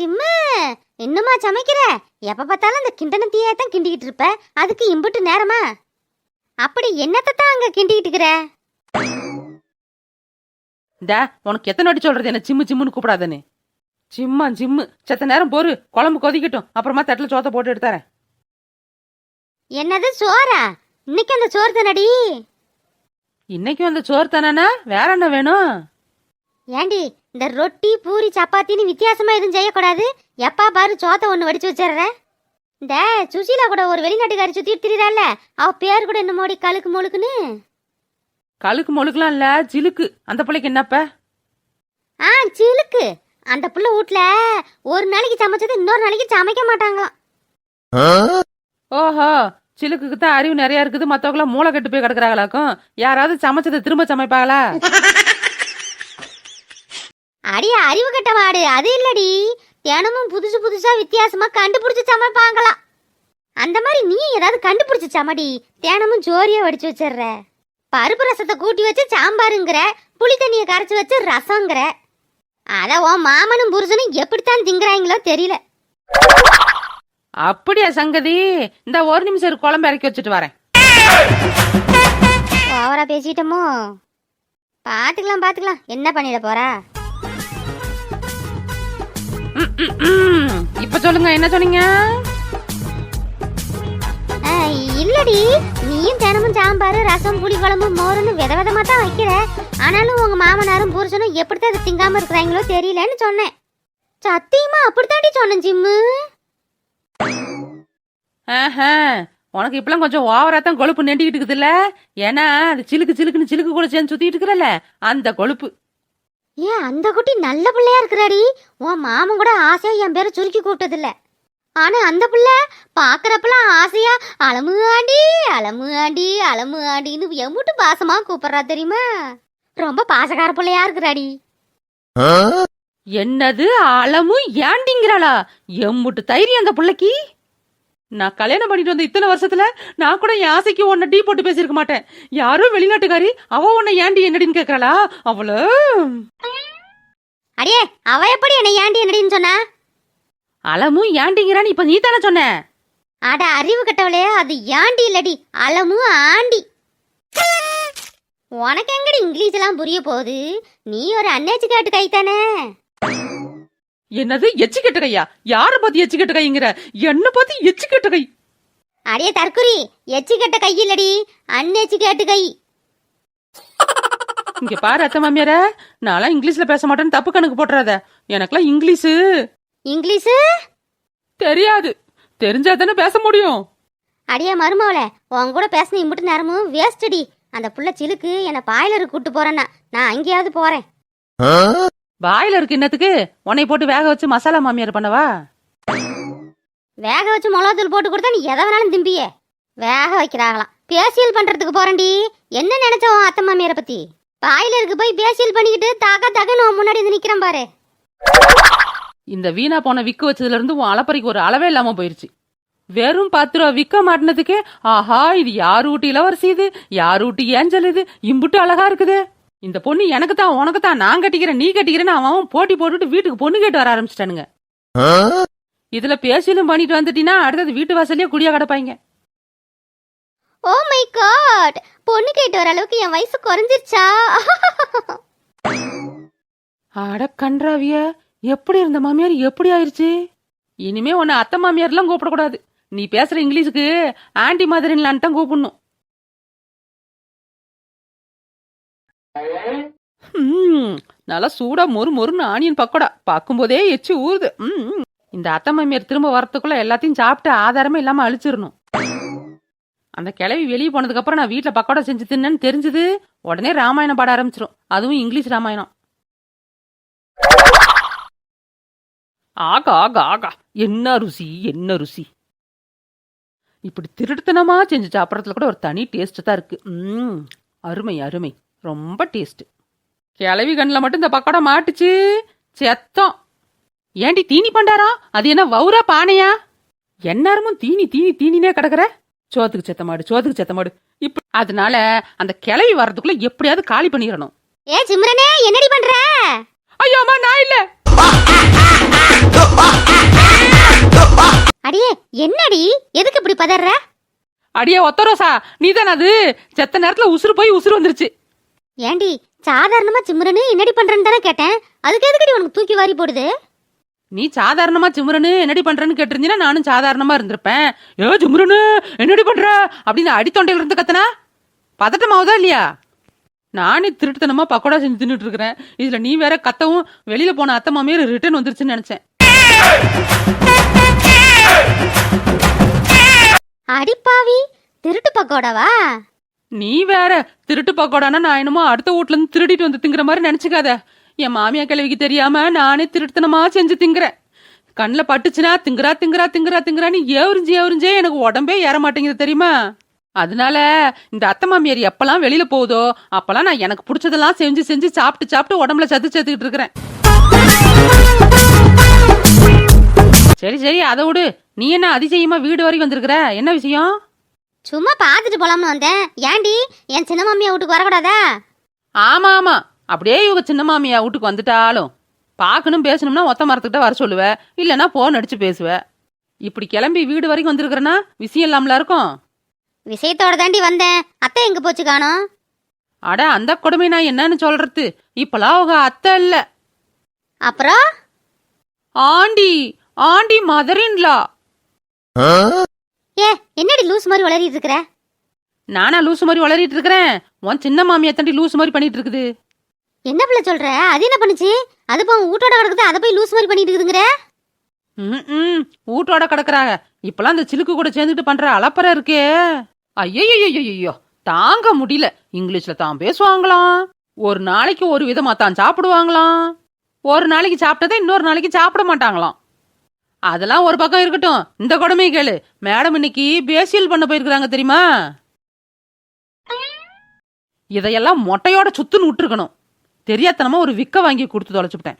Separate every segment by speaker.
Speaker 1: Sim sim இன்னுமா சமைக்கிற? எப்ப பார்த்தாலும் அந்த கிண்டனத்தையே தான் கிண்டிக்கிட்டு இருப்ப. அதுக்கு இம்புட்டு நேரமா? அப்படி என்னத்தை தான் அங்க கிண்டிக்கிட்டு இருக்கிற?
Speaker 2: இந்த உனக்கு எத்தனை வாட்டி சொல்றது? என்ன சிம்மு சிம்முன்னு கூப்பிடாதன்னு. சிம்மா சிம்மு செத்த நேரம் போரு. குழம்பு கொதிக்கட்டும். அப்புறமா தட்டில் சோத்தை போட்டு எடுத்தாரேன்
Speaker 1: என்னது சோறா? இன்னைக்கு அந்த சோறு தானடி
Speaker 2: இன்னைக்கு வந்து சோறு தானே வேற என்ன வேணும்?
Speaker 1: ஏண்டி இந்த ரொட்டி பூரி சப்பாத்தின்னு வித்தியாசமா எதுவும் செய்யக்கூடாது. எப்பா பாரு சோத்தை ஒன்று வடிச்சு வச்சிடுற. இந்த சுசீலா கூட ஒரு வெளிநாட்டுக்காரி சுத்திட்டு திரிறாள் அவ பேர் கூட என்ன மோடி கழுக்கு முழுக்குன்னு?
Speaker 2: கழுக்கு மொழுக்கலாம் இல்ல ஜிலுக்கு அந்த பிள்ளைக்கு என்னப்ப?
Speaker 1: ஆ சிலுக்கு. அந்த புள்ள வீட்ல ஒரு நாளைக்கு சமைச்சது இன்னொரு நாளைக்கு சமைக்க மாட்டாங்களாம்.
Speaker 2: ஓஹோ சிலுக்குக்கு தான் அறிவு நிறைய இருக்குது. மத்தவங்களாம் மூளை கட்டு போய் கிடக்குறாங்களாக்கும். யாராவது சமைச்சதை திரும்ப சமைப்பாங்களா?
Speaker 1: அடிய அறிவு கட்ட மாடு. அது இல்லடி. தினமும் புதுசு புதுசா வித்தியாசமா கண்டுபிடிச்சு சமைப்பாங்களாம் அந்த மாதிரி நீ ஏதாவது கண்டுபிடிச்சு சமடி. தினமும் ஜோரியா வடிச்சு வச்சிடுற. பருப்பு ரசத்தை கூட்டி வச்சு சாம்பாருங்கிற புளி தண்ணியை கரைச்சி வச்சு ரசங்கிற அத உன் மாமனும் புருஷனும் எப்படித்தான் திங்குறாங்களோ தெரியல.
Speaker 2: அப்படியா சங்கதி? இந்த ஒரு நிமிஷம் இரு, குழம்பு இறக்கி வச்சுட்டு வரேன்.
Speaker 1: ஓவரா பேசிட்டோமோ? பாத்துக்கலாம் பாத்துக்கலாம். என்ன பண்ணிட போறா?
Speaker 2: இப்ப சொல்லுங்க என்ன சொன்னீங்க?
Speaker 1: இல்லடி. நீயும் தினமும் சாம்பார் ரசம் புளி குழம்பு மோருன்னு வித விதமா தான் வைக்கிற. ஆனாலும் உங்க மாமனாரும் புருஷனும் எப்படித்தான் அதை திங்காம இருக்கிறாங்களோ தெரியலன்னு சொன்னேன். சத்தியமா அப்படித்தாண்டி சொன்னேன் ஜிம்மு.
Speaker 2: ஆஹா, உனக்கு இப்பெல்லாம் கொஞ்சம் ஓவரா தான் கொழுப்பு நெண்டிக்கிட்டு இருக்குதுல்ல? ஏன்னா அது சிலுக்கு சிலுக்குன்னு சிலுக்கு கூட சேர்ந்து சுத்திட்டு இருக்கிறல்ல அந்த கொழுப்பு.
Speaker 1: ஏன் அந்த குட்டி நல்ல பிள்ளையா இருக்கிறாடி? உன் மாமன் கூட ஆசையா என் பேரை சுருக்கி கூப்பிட்டதில்ல. ஆனா அந்த பிள்ளை பாக்குறப்பெல்லாம் ஆசையா அலமு ஆண்டி அலமு ஆண்டி அலமு ஆண்டின்னு எம்புட்டு பாசமா கூப்பிடுறா தெரியுமா? ரொம்ப பாசக்கார பிள்ளையா இருக்கிறாடி.
Speaker 2: என்னது அளமும் ஏண்டிங்கிறாளா எம்புட்டு தைரியம் அந்த பிள்ளைக்கு? நான் கல்யாணம் பண்ணிட்டு வந்த இத்தனை வருஷத்துல நான் கூட என் ஆசைக்கு உன்னை டீ போட்டு பேசியிருக்க மாட்டேன். யாரோ வெளிநாட்டுக்காரி அவ உன்னை ஏண்டி என்னடின்னு கேக்குறாளா? அவள.
Speaker 1: அடியே அவ எப்படி என்னை ஏண்டி என்னடின்னு சொன்னா?
Speaker 2: அளமும் ஏண்டிங்கிறான்னு இப்ப நீ தானே சொன்ன.
Speaker 1: அட அறிவு கட்டவளே அது ஏண்டி இல்லடி? அலமு ஆண்டி. உனக்கு எங்கடி இங்கிலீஷ் எல்லாம் புரிய போகுது? நீ ஒரு அன்னேச்சு காட்டு கை தானே
Speaker 2: என்னது எச்சு கெட்ட கையா யார பார்த்து எச்சு கெட்ட கைங்கிற என்ன பார்த்து எச்சு கெட்ட கை
Speaker 1: அடியே தற்குறி எச்சு கட்ட கை இல்லடி அன்னேச்சு கேட்டு கை
Speaker 2: இங்க பாரு அத்தை மாமியார நான்லாம் இங்கிலீஷ்ல பேச மாட்டேன்னு தப்பு கணக்கு போட்டுறாத. எனக்கெல்லாம் இங்கிலீஷு.
Speaker 1: இங்கிலீஷு?
Speaker 2: தெரியாது. தெரிஞ்சா தானே பேச முடியும்.
Speaker 1: அடியே மருமவளே உன் கூட பேசின இம்புட்டு நேரமும் வேஸ்டடி அந்த புள்ள சிலுக்கு என்னை பாய்லருக்கு கூட்டு போறேன்னா நான் அங்கேயாவது போறேன்.
Speaker 2: வாயில இருக்கு என்னத்துக்கு? உன்னை போட்டு வேக வச்சு மசாலா மாமியார் பண்ணவா?
Speaker 1: வேக வச்சு மிளகாத்தூள் போட்டு கொடுத்தா நீ எதை வேணாலும் திம்பியே. வேக வைக்கிறாங்களாம். பேசியல் பண்றதுக்கு போறேன்டி. என்ன நினைச்ச உன் அத்தை மாமியாரை பத்தி? பாய்லருக்கு போய் பேசியல் பண்ணிக்கிட்டு தாக்க தாக்க நான் முன்னாடி வந்து நிக்கிறேன் பாரு.
Speaker 2: இந்த வீணா போன விக்கு வச்சதுல இருந்து உன் அளப்பறைக்கு ஒரு அளவே இல்லாம போயிருச்சு. வெறும் பத்து ரூபா விக்க மாட்டினதுக்கே ஆஹா இது யார் ஊட்டி இளவரசி இது? யார் ஊட்டி ஏஞ்சல் இது? இம்புட்டு அழகா இருக்குது. இந்த பொண்ணு எனக்கு தான் உனக்கு தான் நான் கட்டிக்கிறேன் நீ கட்டிக்கிறேன்னு அவன் போட்டி போட்டுட்டு வீட்டுக்கு பொண்ணு கேட்டு வர ஆரம்பிச்சிட்டானுங்க. இதுல பேசியலும் பண்ணிட்டு வந்துட்டீங்கன்னா அடுத்தது வீட்டு வாசல்லயே குடியா கிடப்பாங்க.
Speaker 1: ஓ மை காட் பொண்ணு கேட்டு வர அளவுக்கு என் வயசு குறைஞ்சிருச்சா?
Speaker 2: அட கன்றாவிய எப்படி இருந்த மாமியார் எப்படி ஆயிருச்சு? இனிமே உன்னை அத்தை மாமியார்லாம் கூப்பிடக்கூடாது. நீ பேசுற இங்கிலீஷுக்கு ஆன்டி மாதிரிலான்னு தான் கூப்பிடணும். நல்லா சூடா மொறு மொறுன்னு ஆனியன் பக்கோடா. பார்க்கும்போதே எச்சு ஊறுது. ம், இந்த அத்தை மாமியார் திரும்ப வரத்துக்குள்ள எல்லாத்தையும் சாப்பிட்டு ஆதாரமே இல்லாம அழிச்சிடணும் அந்த கிளவி வெளியே போனதுக்கு அப்புறம் நான் வீட்டுல பக்கோடா செஞ்சு தின்னேன்னு தெரிஞ்சது உடனே ராமாயணம் பாட ஆரம்பிச்சிரும். அதுவும் இங்கிலீஷ் ராமாயணம். ஆகா ஆகா ஆகா. என்ன ருசி என்ன ருசி. இப்படி திருட்டுத்தனமா செஞ்சு சாப்பிட்றதுல கூட ஒரு தனி டேஸ்ட் தான் இருக்கு. ம் அருமை அருமை. ரொம்ப டேஸ்ட் கிளவி கண்ணில் மட்டும் இந்த பக்கோடா மாட்டுச்சு. செத்தம். ஏண்டி தீனி பண்டாரா? அது என்ன வவுரா பானையா? எந்நேரமும் தீனி தீனி தீனினே கிடக்குற? சோத்துக்கு செத்த மாடு சோத்துக்கு செத்த மாடு. இப்ப அதனால அந்த கிளவி வர்றதுக்குள்ள எப்படியாவது காலி பண்ணிடணும்
Speaker 1: ஏ சிம்ரனே என்னடி பண்ற?
Speaker 2: ஐயோ அம்மா நான் இல்ல.
Speaker 1: அடியே என்னடி? எதுக்கு இப்படி பதற
Speaker 2: அடியே ஒத்த ரோசா நீ அது? செத்த நேரத்துல உசுறு போய் உசுறு வந்துருச்சு.
Speaker 1: ஏண்டி சாதாரணமா சிம்ரனு என்னடி பண்றேன்னு தானே கேட்டேன். அதுக்கு எதுக்கடி உனக்கு தூக்கி வாரி போடுது?
Speaker 2: நீ சாதாரணமா சிம்ரனு என்னடி பண்றேன்னு கேட்டிருந்தீங்கன்னா நானும் சாதாரணமா இருந்திருப்பேன். ஏ சிம்ரனு என்னடி பண்ற? அப்படின்னு அடித்தொண்டையில இருந்து கத்தனா? பதட்டமாவதா இல்லையா? நானே திருட்டுத்தனமா பக்கோடா செஞ்சு தின்னுட்டு இருக்கிறேன். இதுல நீ வேற கத்தவும் வெளியில போன அத்தை மாமியார் ரிட்டர்ன் வந்துருச்சுன்னு நினைச்சேன்.
Speaker 1: அடிப்பாவி திருட்டு பக்கோடாவா?
Speaker 2: நீ வேற. திருட்டு பக்கோடானா நான் என்னமோ அடுத்த வீட்ல இருந்து திருடிட்டு வந்து திங்கிற மாதிரி நினைச்சுக்காத. என் மாமியா கிழவிக்கு தெரியாம நானே திருட்டுத்தனமா செஞ்சு திங்குறேன். கண்ணில் பட்டுச்சுன்னா திங்குறா திங்குறா திங்குறா திங்குறான்னு ஏவரிஞ்சு ஏவரிஞ்சே எனக்கு உடம்பே ஏற மாட்டேங்குது தெரியுமா? அதனால இந்த அத்தை மாமியார் எப்பெல்லாம் வெளியில போகுதோ அப்பெல்லாம் நான் எனக்கு பிடிச்சதெல்லாம் செஞ்சு செஞ்சு சாப்பிட்டு சாப்பிட்டு உடம்புல சத்து சேர்த்துக்கிட்டு இருக்கிறேன். சரி சரி அதை விடு. நீ என்ன அதிசயமா வீடு வரைக்கும் வந்திருக்கிற? என்ன விஷயம்?
Speaker 1: சும்மா பார்த்துட்டு போலாம்னு வந்தேன். ஏண்டி என் சின்ன மாமியா வீட்டுக்கு வரக்கூடாதா?
Speaker 2: ஆமா ஆமா. அப்படியே இவங்க சின்ன மாமியா வீட்டுக்கு வந்துட்டாலும். பார்க்கணும் பேசணும்னா ஒத்த மரத்துக்கிட்ட வர சொல்லுவ. இல்லைன்னா போன் அடிச்சு பேசுவ. இப்படி கிளம்பி வீடு வரைக்கும் வந்திருக்கிறனா? விஷயம் இல்லாமல இருக்கும்?
Speaker 1: விஷயத்தோட தாண்டி வந்தேன். அத்தை எங்க போச்சு காணோம்?
Speaker 2: அட அந்த கொடுமை நான் என்னன்னு சொல்றது? இப்பெல்லாம் அவங்க அத்தை இல்ல.
Speaker 1: அப்புறம்?
Speaker 2: ஆண்டி ஆண்டி மதரின்லா
Speaker 1: ஏ என்னடி லூஸ் மாதிரி வளரிட்டு இருக்கிற?
Speaker 2: நானா லூசு மாதிரி வளரிட்டு இருக்கிறேன். உன் சின்ன மாமியா தாண்டி லூசு மாதிரி பண்ணிட்டு இருக்குது.
Speaker 1: என்ன பிள்ளை சொல்ற? அது என்ன பண்ணுச்சு? அது போ வீட்டோட கிடக்குது அதை போய் லூஸ் மாதிரி பண்ணிட்டு இருக்குதுங்கிற?
Speaker 2: ம் ம் வீட்டோட கிடக்குறாங்க. இப்பெல்லாம் இந்த சிலுக்கு கூட சேர்ந்துட்டு பண்ற அலப்பற இருக்கே. ஐயோ தாங்க முடியல. இங்கிலீஷ்ல தான் பேசுவாங்களாம். ஒரு நாளைக்கு ஒரு விதமா தான் சாப்பிடுவாங்களாம். ஒரு நாளைக்கு சாப்பிட்டதை இன்னொரு நாளைக்கு சாப்பிட மாட்டாங்களாம். அதெல்லாம் ஒரு பக்கம் இருக்கட்டும். இந்த கொடுமை கேளு. மேடம் இன்னைக்கு பேசியல் பண்ண போயிருக்கிறாங்க தெரியுமா? இதையெல்லாம் மொட்டையோட சுத்துன்னு விட்டுருக்கணும். தெரியாதனமா ஒரு விக்க வாங்கி கொடுத்து தொலைச்சுட்டேன்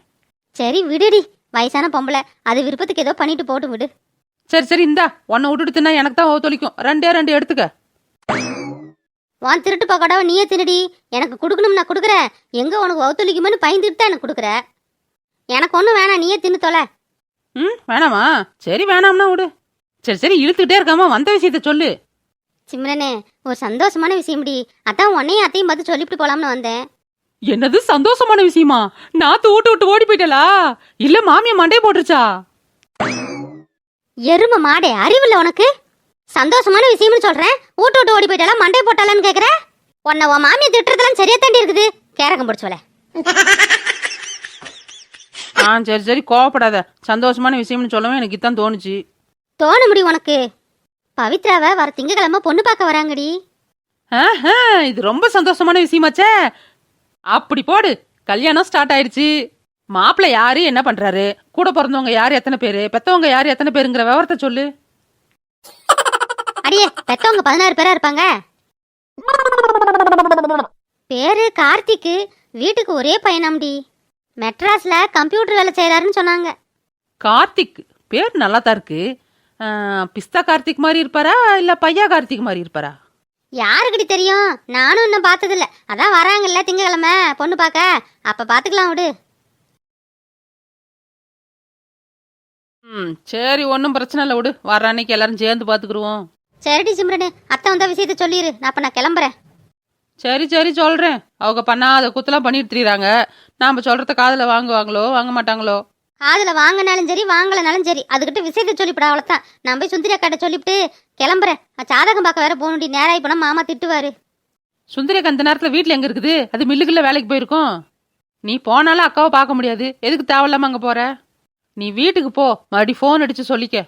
Speaker 1: சரி விடுடி. வயசான பொம்பளை. அது விருப்பத்துக்கு ஏதோ பண்ணிட்டு போட்டு விடு.
Speaker 2: சரி சரி இந்தா. உன்னை விட்டுட்டு தின்னா எனக்கு தான் ஒத்துழைக்கும் ரெண்டே ரெண்டு எடுத்துக்க.
Speaker 1: உன் திருட்டு பக்கோடாவை நீயே தின்னுடி எனக்கு கொடுக்கணும் நான் கொடுக்குறேன். எங்க உனக்கு ஒத்துழைக்குமோன்னு பயந்துட்டு தான் எனக்கு கொடுக்குற. எனக்கு ஒன்றும் வேணாம். நீயே தின்னு தொலை.
Speaker 2: ம் வேணாமா? சரி வேணாம்னா விடு. சரி சரி இழுத்துக்கிட்டே இருக்காம வந்த விஷயத்த சொல்லு.
Speaker 1: சிம்ரனே ஒரு சந்தோஷமான விஷயம்டி. அதான் உன்னையும் அத்தையும் பார்த்து சொல்லிவிட்டு போலாம்னு வந்தேன்.
Speaker 2: என்னது சந்தோஷமான விஷயமா? நாத்து விட்டு விட்டு ஓடி போயிட்டலா? இல்ல மாமியா மண்டைய போட்டுருச்சா?
Speaker 1: எரும மாடே அறிவில்ல உனக்கு? சந்தோஷமான விஷயம்னு சொல்றேன். ஊட்டு விட்டு ஓடி போயிட்டாலா மண்டை போட்டாலான்னு கேக்குற? உன்னை உன் மாமியை திட்டுறதெல்லாம் சரியா தாண்டி இருக்குது. கேரகம் பிடிச்சோல
Speaker 2: ஆ சரி சரி கோவப்படாத. சந்தோஷமான விஷயம்னு சொல்லவும் எனக்கு இதான் தோணுச்சு.
Speaker 1: தோண முடியும் உனக்கு. பவித்ராவை வர திங்கக்கிழமை பொண்ணு பார்க்க வராங்கடி.
Speaker 2: ஆஹா, இது ரொம்ப சந்தோஷமான விஷயமாச்சே அப்படி போடு. கல்யாணம் ஸ்டார்ட் ஆயிடுச்சு. மாப்பிள்ளை யாரு என்ன பண்றாரு? கூட பிறந்தவங்க யாரு எத்தனை பேரு? பெத்தவங்க யாரு எத்தனை பேருங்கிற விவரத்தை சொல்லு.
Speaker 1: அடியே பெத்தவங்க பதினாறு பேரா இருப்பாங்க? பேரு கார்த்திக்கு வீட்டுக்கு ஒரே பையனாம்டி. மெட்ராஸ்ல கம்ப்யூட்டர் வேலை செய்யறாருன்னு சொன்னாங்க.
Speaker 2: கார்த்திக். பேர் நல்லா தான் இருக்கு பிஸ்தா கார்த்திக் மாதிரி இருப்பாரா இல்ல பையா கார்த்திக் மாதிரி இருப்பாரா?
Speaker 1: யாருக்கிட்ட தெரியும்? நானும் இன்னும் பார்த்ததில்ல. அதான் வராங்கல்ல திங்கக்கிழமை. பொண்ணு பார்க்க அப்ப பாத்துக்கலாம் விடு.
Speaker 2: ம் சரி ஒன்றும் பிரச்சனை இல்லை விடு. வர்ற அன்னைக்கு எல்லாரும் சேர்ந்து பார்த்துக்குருவோம்
Speaker 1: சரிடி சிம்ரனு அத்தை வந்த விஷயத்த சொல்லிடு நான் அப்ப நான் கிளம்புறேன்.
Speaker 2: சரி சரி சொல்கிறேன் அவங்க பண்ணாத குத்தெல்லாம் பண்ணிட்டு திரியுறாங்க. நாம் சொல்கிறத காதில் வாங்குவாங்களோ வாங்க மாட்டாங்களோ?
Speaker 1: காதுல வாங்கினாலும் சரி வாங்கலனாலும் சரி. அதுக்கிட்ட விஷயத்த சொல்லிவிட அவ்வளோதான் நான் போய் சுந்தரி அக்காட்ட சொல்லிவிட்டு கிளம்புறேன். நான் ஜாதகம் பார்க்க வேற போகணுடி நேராகி போனா மாமா திட்டுவாரு.
Speaker 2: சுந்தரிக்கு அந்த நேரத்தில் வீட்டில் எங்கே இருக்குது? அது மில்லுக்குள்ள வேலைக்கு போயிருக்கும். நீ போனாலும் அக்காவை பார்க்க முடியாது. எதுக்கு தேவையில்லாம அங்கே போற? நீ வீட்டுக்கு போ. மறுபடி ஃபோன் அடித்து சொல்லிக்க.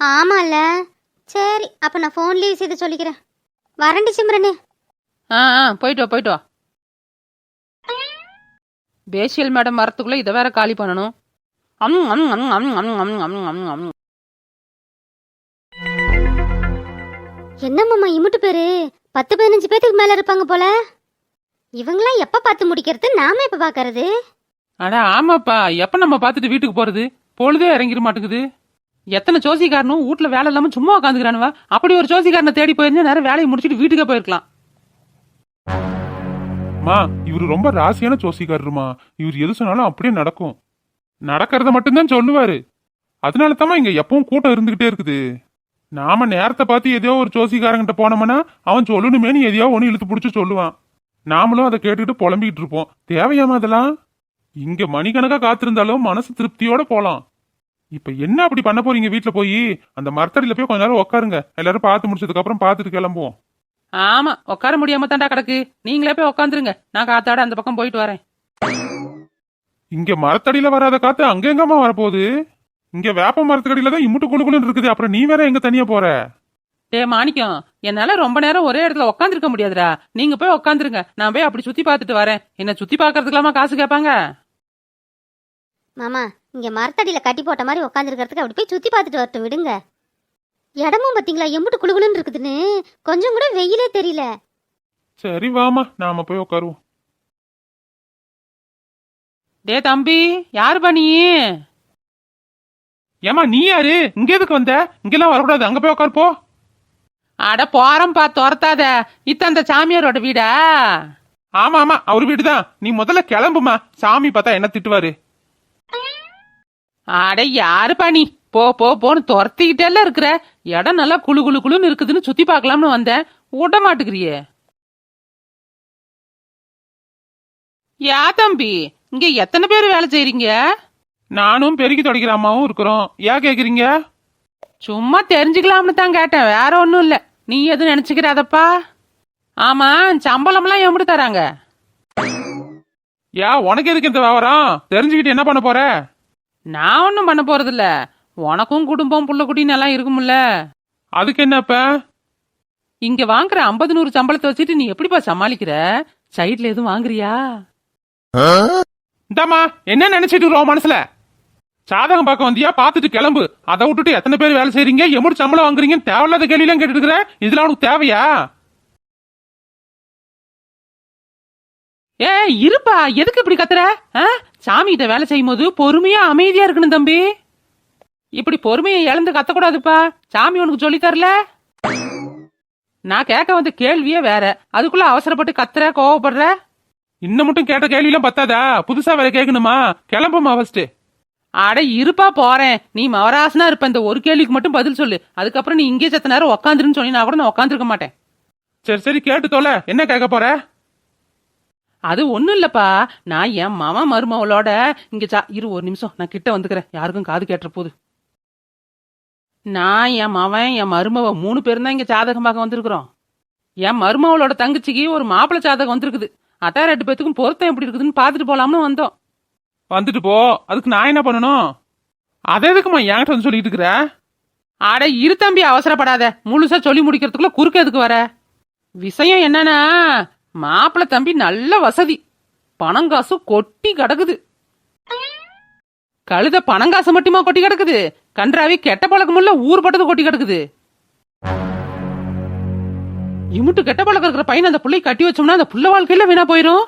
Speaker 1: ஆமால சரி அப்ப நான் ஃபோன்லயே விஷயத்த சொல்லிக்கிறேன். வரண்டி சிம்ரனு.
Speaker 2: ஆ ஆ போயிட்டு வா போயிட்டு வா. பேசியல் மேடம் வரத்துக்குள்ளே இதை வேற காலி பண்ணணும். அம் அம் அம் அம் அம் அம் அம் அம் அம்
Speaker 1: என்ன மாமா இமுட்டு பேரு? பத்து பதினஞ்சு பேத்துக்கு மேல இருப்பாங்க போல. இவங்களாம் எப்ப பார்த்து முடிக்கிறது? நாம எப்ப பாக்குறது
Speaker 3: அட ஆமாப்பா. எப்ப நம்ம பார்த்துட்டு வீட்டுக்கு போறது? பொழுதே இறங்கிட மாட்டேங்குது.
Speaker 2: எத்தனை ஜோசிக்காரனும் வீட்ல வேலை இல்லாம சும்மா உட்காந்துக்கிறானுவா? அப்படி ஒரு ஜோசிக்காரனை தேடி போயிருந்தா நேரம் வேலையை முடிச்சிட்டு வீட்டுக்கே போயிருக்கலாம்.
Speaker 3: மா இவரு ரொம்ப ராசியான ஜோசிக்காரருமா இவர் எது சொன்னாலும் அப்படியே நடக்கும். நடக்கிறத மட்டும்தான் சொல்லுவாரு. அதனால தான் இங்க எப்பவும் கூட்டம் இருந்துகிட்டே இருக்குது. நாம நேரத்தை பார்த்து எதையோ ஒரு ஜோசிக்காரங்கிட்ட போனோம்னா அவன் சொல்லணுமேனு எதையோ ஒன்று இழுத்து பிடிச்சி சொல்லுவான். நாமளும் அதை கேட்டுக்கிட்டு புலம்பிக்கிட்டு இருப்போம். தேவையாம அதெல்லாம்? இங்க மணிக்கணக்கா காத்திருந்தாலும் மனசு திருப்தியோட போலாம். இப்ப என்ன அப்படி பண்ண போறீங்க வீட்டுல போய்? அந்த மரத்தடியில போய் கொஞ்ச நேரம் உட்காருங்க எல்லாரும் பார்த்து முடிச்சதுக்கு அப்புறம் பார்த்துட்டு கிளம்புவோம்.
Speaker 2: ஆமா உட்கார முடியாம தாண்டா கிடக்கு. நீங்களே போய் உட்காந்துருங்க. நான் காத்தாட அந்த பக்கம் போயிட்டு வரேன்.
Speaker 3: இங்க மரத்தடியில வராத காத்து அங்க எங்கம்மா வரப்போகுது? இங்க வேப்ப மரத்துக்கடியில தான் இம்முட்டு குழுக்குன்னு இருக்குது. அப்புறம் நீ வேற எங்க தனியா போற?
Speaker 2: டே மாணிக்கம் என்னால ரொம்ப நேரம் ஒரே இடத்துல உட்காந்துருக்க முடியாதுடா. நீங்க போய் உட்காந்துருங்க. நான் போய் அப்படி சுத்தி பார்த்துட்டு வரேன். என்ன சுத்தி பார்க்கறதுக்கலாமா காசு கேட்பாங்க?
Speaker 1: மாமா இங்க மரத்தடியில கட்டி போட்ட மாதிரி உட்காந்துருக்கிறதுக்கு அப்படி போய் சுத்தி பார்த்துட்டு வரட்டும். விடுங்க. இடமும் பாத்தீங்களா? எம்புட்டு குளுகுளுன்னு இருக்குதுன்னு. கொஞ்சம் கூட வெயிலே தெரியல.
Speaker 3: சரி வாமா நாம போய் உட்காருவோம்
Speaker 2: டே தம்பி யாருப்பா நீ?
Speaker 3: ஏமா நீ யாரு? இங்க எதுக்கு வந்த? இங்கெல்லாம் வரக்கூடாது. அங்க போய் உட்காரு போ.
Speaker 2: அட போறம்பா துரத்தாத. இத்த அந்த சாமியாரோட வீடா?
Speaker 3: ஆமா ஆமா. அவர் வீடுதான். நீ முதல்ல கிளம்புமா. சாமி பார்த்தா என்ன திட்டுவாரு.
Speaker 2: அட யாருப்பா நீ? போ போ போன்னு துரத்திக்கிட்டே இருக்கிற. இடம் நல்லா குளு குளு குளுன்னு இருக்குதுன்னு சுத்தி பார்க்கலாம்னு வந்தேன். விட மாட்டுக்கிறியே யா தம்பி இங்க எத்தனை பேர் வேலை செய்றீங்க?
Speaker 3: நானும் பெருக்கி தொடக்கிற அம்மாவும் இருக்கிறோம். ஏன் கேக்குறீங்க?
Speaker 2: சும்மா தெரிஞ்சுக்கலாம்னு தான் கேட்டேன். வேற ஒன்றும் இல்லை. நீ எதுவும் நினச்சிக்கிறாதப்பா? ஆமா சம்பளம்லாம் எப்படி தராங்க.
Speaker 3: யா உனக்கு எதுக்கு இந்த விவரம்? தெரிஞ்சுக்கிட்டு என்ன பண்ண போற?
Speaker 2: நான் ஒன்றும் பண்ண போறதில்ல. உனக்கும் குடும்பம் புள்ள குட்டின்னு எல்லாம் இருக்கும்ல
Speaker 3: அதுக்கு என்ன இப்ப
Speaker 2: இங்க வாங்குற ஐம்பது நூறு சம்பளத்தை வச்சுட்டு நீ எப்படிப்பா சமாளிக்கிற? சைட்ல எதுவும் வாங்குறியா?
Speaker 3: இந்தாம்மா என்ன நினைச்சிட்டு இருக்கோம் மனசுல? சாதகம் பார்க்க வந்தியா? பார்த்துட்டு கிளம்பு. அதை விட்டுட்டு எத்தனை பேர் வேலை செய்றீங்க? எம்மடி சம்பளம் வாங்குறீங்கன்னு தேவையில்லாத கேள்வியெல்லாம் கேட்டுட்டு இருக்கிற இதுல உனக்கு தேவையா?
Speaker 2: ஏ இருப்பா. எதுக்கு இப்படி கத்துற? ஆ? சாமிகிட்ட வேலை செய்யும் போது பொறுமையா அமைதியா இருக்கணும் தம்பி. இப்படி பொறுமையை இழந்து கத்தக்கூடாதுப்பா. சாமி உனக்கு சொல்லி தரல நான் கேட்க வந்த கேள்வியே வேற. அதுக்குள்ள அவசரப்பட்டு கத்துற கோவப்படுற?
Speaker 3: இன்னும் மட்டும் கேட்ட கேள்வியெல்லாம் பத்தாதா? புதுசா வேற கேட்கணுமா? கிளம்புமா ஃபர்ஸ்ட்
Speaker 2: அட இருப்பா போறேன். நீ மவராசனா இருப்ப. இந்த ஒரு கேள்விக்கு மட்டும் பதில் சொல்லு. அதுக்கப்புறம் நீ இங்கே செத்த நேரம் உக்காந்துருன்னு சொன்னீங்கன்னா கூட நான் உக்காந்துருக்க மாட்டேன்.
Speaker 3: சரி சரி கேட்டு தொலை. என்ன கேட்க போற?
Speaker 2: அது ஒண்ணும் இல்லப்பா. நான் என் மாமா மருமவளோட இங்க சா இரு ஒரு நிமிஷம். நான் கிட்ட வந்துக்கிறேன். யாருக்கும் காது கேட்டுற போது. நான் என் மவன் என் மருமவ மூணு பேரும் தான் இங்க ஜாதகம் பார்க்க வந்திருக்கிறோம். என் மருமவளோட தங்கச்சிக்கு ஒரு மாப்பிள்ளை ஜாதகம் வந்திருக்குது. அதான் ரெண்டு பேத்துக்கும் பொருத்தம் எப்படி இருக்குதுன்னு பார்த்துட்டு போலாம்னு வந்தோம்.
Speaker 3: வந்துட்டு போ. அதுக்கு நான் என்ன பண்ணணும்? அதை எதுக்குமா என்கிட்ட வந்து சொல்லிட்டு இருக்கிற?
Speaker 2: அட இரு தம்பி அவசரப்படாத. முழுசா சொல்லி முடிக்கிறதுக்குள்ள குறுக்க எதுக்கு வர? விஷயம் என்னன்னா மாப்பிள்ளை தம்பி நல்ல வசதி. பணங்காசு கொட்டி கிடக்குது. கழுத பணங்காசு மட்டுமா கொட்டி கிடக்குது? கன்றாவி கெட்ட பழக்கமுள்ள ஊர் பட்டது கொட்டி கிடக்குது. இமுட்டு கெட்ட பழக்கம் இருக்கிற பையன் அந்த புள்ளைய கட்டி வச்சோம்னா அந்த புள்ள வாழ்க்கையில வீணா போயிரும்.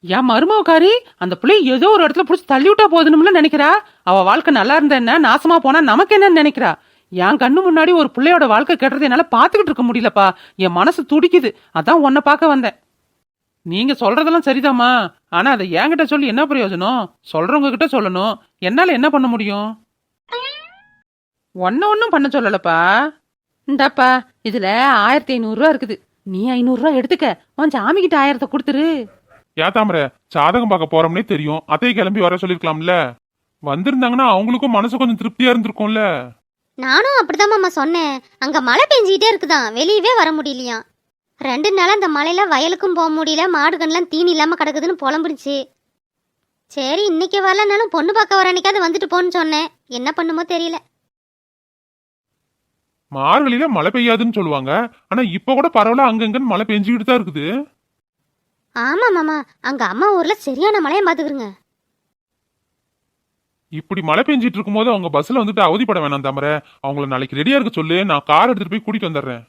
Speaker 2: என் மருமவக்காரி அந்த பிள்ளை ஏதோ ஒரு இடத்துல புடிச்சு தள்ளி விட்டா போதுனும்ல நினைக்கிறா? அவ வாழ்க்கை நல்லா இருந்தா என்ன? நாசமா போனா நமக்கு என்னன்னு நினைக்கிறா? என் கண்ணு முன்னாடி ஒரு பிள்ளையோட வாழ்க்கை கெட்டதை என்னால பாத்துக்கிட்டு இருக்க முடியலப்பா. என் மனசு துடிக்குது. அதான் உன்னை பார்க்க வந்தேன். நீங்க சொல்றதெல்லாம் சரிதாம்மா. ஆனா அதை என்கிட்ட சொல்லி என்ன பிரயோஜனம்? சொல்றவங்க கிட்ட சொல்லணும். என்னால என்ன பண்ண முடியும்? ஒன்ன ஒன்னும் பண்ண சொல்லலப்பா. இந்தாப்பா இதுல ஆயிரத்தி ஐநூறு ரூபா இருக்குது. நீ ஐநூறு ரூபா எடுத்துக்க. உன் சாமி கிட்ட ஆயிரத்தை கொடுத்துரு.
Speaker 3: ஏ தாமர சாதகம் பார்க்க போறோம்னே தெரியும். அதையும் கிளம்பி வர சொல்லிருக்கலாம்ல வந்திருந்தாங்கன்னா அவங்களுக்கும் மனசு கொஞ்சம் திருப்தியா இருந்திருக்கும்ல.
Speaker 1: நானும் அப்படிதான் மாமா சொன்னேன். அங்க மழை பெஞ்சிக்கிட்டே இருக்குதான். வெளியவே வர முடியலையாம். ரெண்டு நாளா அந்த மழையில வயலுக்கும் போக முடியல மாடுகள்லாம் தீனி இல்லாம கிடக்குதுன்னு புலம்புடுச்சு. சரி இன்னைக்கு வரலனாலும் பொண்ணு பார்க்க வர அன்னைக்காவது வந்துட்டு போன்னு சொன்னேன். என்ன பண்ணுமோ தெரியல.
Speaker 3: மார்கழியில மழை பெய்யாதுன்னு சொல்லுவாங்க. ஆனா இப்ப கூட பரவாயில்ல அங்கங்கன்னு மழை பெஞ்சுக்கிட்டு தான் இருக்குது.
Speaker 1: ஆமா மாமா. அங்க அம்மா ஊர்ல சரியான மழையை பாத்துக்கிறங்க
Speaker 3: இப்படி மழை பெஞ்சிட்டு இருக்கும்போது அவங்க பஸ்ல வந்துட்டு அவதிப்பட வேணாம் தாமர. அவங்கள நாளைக்கு ரெடியா இருக்க சொல்லு. நான் கார் எடுத்துட்டு போய் கூட்டிட்டு வந்துடுறேன்.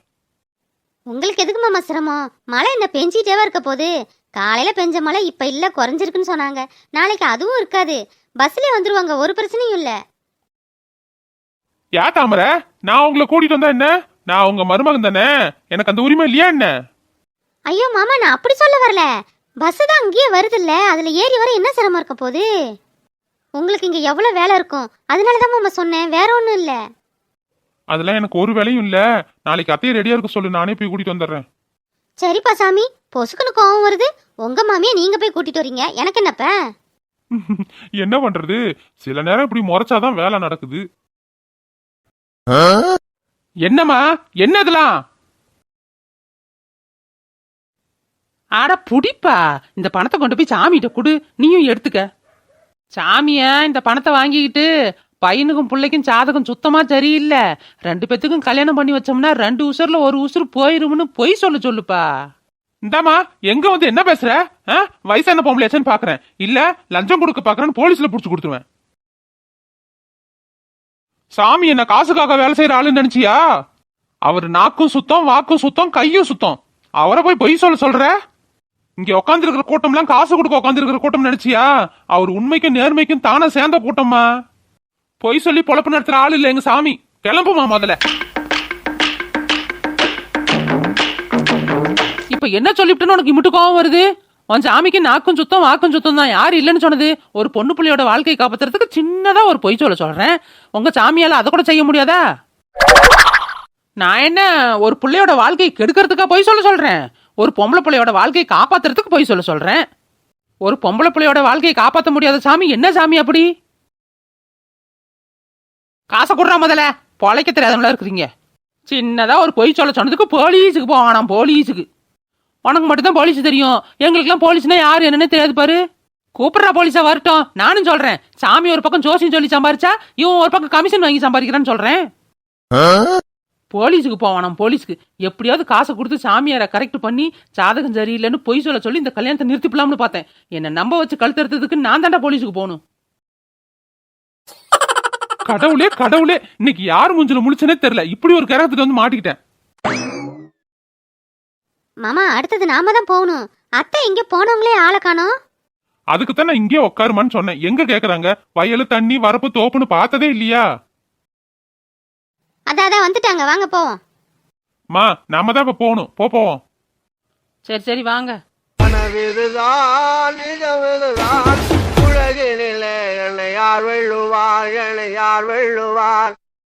Speaker 1: உங்களுக்கு எதுக்கு மாமா சிரமம்? மழை என்ன பெஞ்சிட்டேவா இருக்க போகுது? காலையில பெஞ்ச மழை இப்ப இல்ல குறைஞ்சிருக்குன்னு சொன்னாங்க. நாளைக்கு அதுவும் இருக்காது. பஸ்லயே வந்துருவாங்க ஒரு பிரச்சனையும் இல்ல.
Speaker 3: யா தாமர நான் உங்களை கூட்டிட்டு வந்தா என்ன? நான் உங்க மருமகன் தானே? எனக்கு அந்த உரிமை இல்லையா என்ன?
Speaker 1: ஐயோ மாமா நான் அப்படி சொல்ல வரல. பஸ் தான் அங்கேயே வருதுல்ல அதுல ஏறி வர என்ன சிரமம் இருக்க போகுது? உங்களுக்கு இங்க எவ்வளவு வேலை இருக்கும்? அதனால தான் மாமா சொன்னேன் வேற ஒன்றும் இல்லை.
Speaker 3: அதெல்லாம் எனக்கு ஒரு வேலையும் இல்ல. நாளைக்கு அத்தையை ரெடியா இருக்க சொல்லு. நானே போய் கூட்டிட்டு வந்துடுறேன்.
Speaker 1: சரிப்பா சாமி. பொசுக்குன்னு கோவம் வருது. உங்க மாமியை நீங்க போய் கூட்டிட்டு வரீங்க. எனக்கு என்னப்ப?
Speaker 3: என்ன பண்றது? சில நேரம் இப்படி முறைச்சாதான் வேலை நடக்குது. என்னம்மா? என்ன இதெல்லாம்?
Speaker 2: அட புடிப்பா. இந்த பணத்தை கொண்டு போய் சாமிகிட்ட கொடு. நீயும் எடுத்துக்க. சாமிய இந்த பணத்தை வாங்கிக்கிட்டு பையனுக்கும் பிள்ளைக்கும் ஜாதகம் சுத்தமா சரியில்லை. ரெண்டு பேத்துக்கும் கல்யாணம் பண்ணி வச்சோம்னா ரெண்டு உசுர்ல ஒரு உசுறு போயிரும்னு பொய் சொல்ல சொல்லுப்பா.
Speaker 3: இந்தாம்மா எங்க வந்து என்ன பேசுற? ஆ? வயசான பொம்பளையாச்சுன்னு பாக்குறேன். இல்ல லஞ்சம் கொடுக்க பாக்குறேன்னு போலீஸ்ல புடிச்சு கொடுத்துருவேன். சாமி என்ன காசுக்காக வேலை செய்யற ஆளுன்னு நினைச்சியா? அவர் நாக்கும் சுத்தம் வாக்கும் சுத்தம் கையும் சுத்தம். அவரை போய் பொய் சொல்ல சொல்ற? இங்க உட்காந்துருக்கிற கூட்டம்லாம் காசு கொடுக்க உட்காந்துருக்கிற கூட்டம் நினைச்சியா? அவர் உண்மைக்கும் நேர்மைக்கும் தானே சேர்ந்த கூட்டம்மா. பொய் சொல்லி பொழப்பு நடத்துற ஆள் இல்லை எங்க சாமி. கிளம்புமா முதல்ல.
Speaker 2: இப்ப என்ன சொல்லிவிட்டுன்னு உனக்கு இமிட்டு கோவம் வருது? உன் சாமிக்கு நாக்கும் சுத்தம் வாக்கும் சுத்தம் தான். யார் இல்லைன்னு சொன்னது? ஒரு பொண்ணு பிள்ளையோட வாழ்க்கையை காப்பாத்துறதுக்கு சின்னதா ஒரு பொய் சொல்ல சொல்றேன். உங்க சாமியால அதை கூட செய்ய முடியாதா? நான் என்ன ஒரு பிள்ளையோட வாழ்க்கையை கெடுக்கிறதுக்கா பொய் சொல்ல சொல்றேன்? ஒரு பொம்பளை பிள்ளையோட வாழ்க்கையை காப்பாத்துறதுக்கு பொய் சொல்ல சொல்றேன்? ஒரு பொம்பளை பிள்ளையோட வாழ்க்கையை காப்பாற்ற முடியாத சாமி என்ன சாமி அப்படி? காசை கொடுறா முதல்ல. பொழைக்க தெரியாதவங்களா இருக்கிறீங்க. சின்னதாக ஒரு பொய் சொல்ல சொன்னதுக்கு போலீஸுக்கு போவானாம் போலீஸுக்கு. உனக்கு மட்டும்தான் போலீஸ் தெரியும். எங்களுக்குலாம் போலீஸ்னா யார் என்னன்னே தெரியாது பாரு. கூப்பிடுறா போலீஸா வரட்டும். நானும் சொல்றேன். சாமி ஒரு பக்கம் ஜோசியம் சொல்லி சம்பாரிச்சா இவன் ஒரு பக்கம் கமிஷன் வாங்கி சம்பாதிக்கிறான்னு சொல்றேன். போலீஸுக்கு போவானாம் போலீஸுக்கு. எப்படியாவது காசை கொடுத்து சாமியாரை கரெக்ட் பண்ணி ஜாதகம் சரியில்லைன்னு பொய் சொல்ல சொல்லி இந்த கல்யாணத்தை நிறுத்திப்பலாம்னு பார்த்தேன். என்னை நம்ப வச்சு கழுத்தெடுத்ததுக்கு நான் தாண்டா போலீஸுக்கு போகணும்.
Speaker 3: கடவுளே கடவுளே. இன்னைக்கு யார் மூஞ்சில முழிச்சனே தெரியல. இப்படி ஒரு கிரகத்துட்டு வந்து மாட்டிக்கிட்டேன்.
Speaker 1: மாமா அடுத்தது நாம தான் போகணும். அத்தை இங்க போனவங்களே ஆளை காணோம்.
Speaker 3: அதுக்கு தான் நான் இங்கே உட்காருமான்னு சொன்னேன். எங்க கேக்குறாங்க? வயலு தண்ணி வரப்பு தோப்புன்னு பார்த்ததே இல்லையா?
Speaker 1: அதான் அதான் வந்துட்டாங்க. வாங்க போவோம்.
Speaker 3: மா நாம தான் இப்ப போகணும். போ போவோம்.
Speaker 2: சரி சரி வாங்க.
Speaker 4: கனவிதுதான் நிஜமிதுதான் உலகினிலே என்னை யார் வெள்ளுவார் என யார் வெள்ளுவார்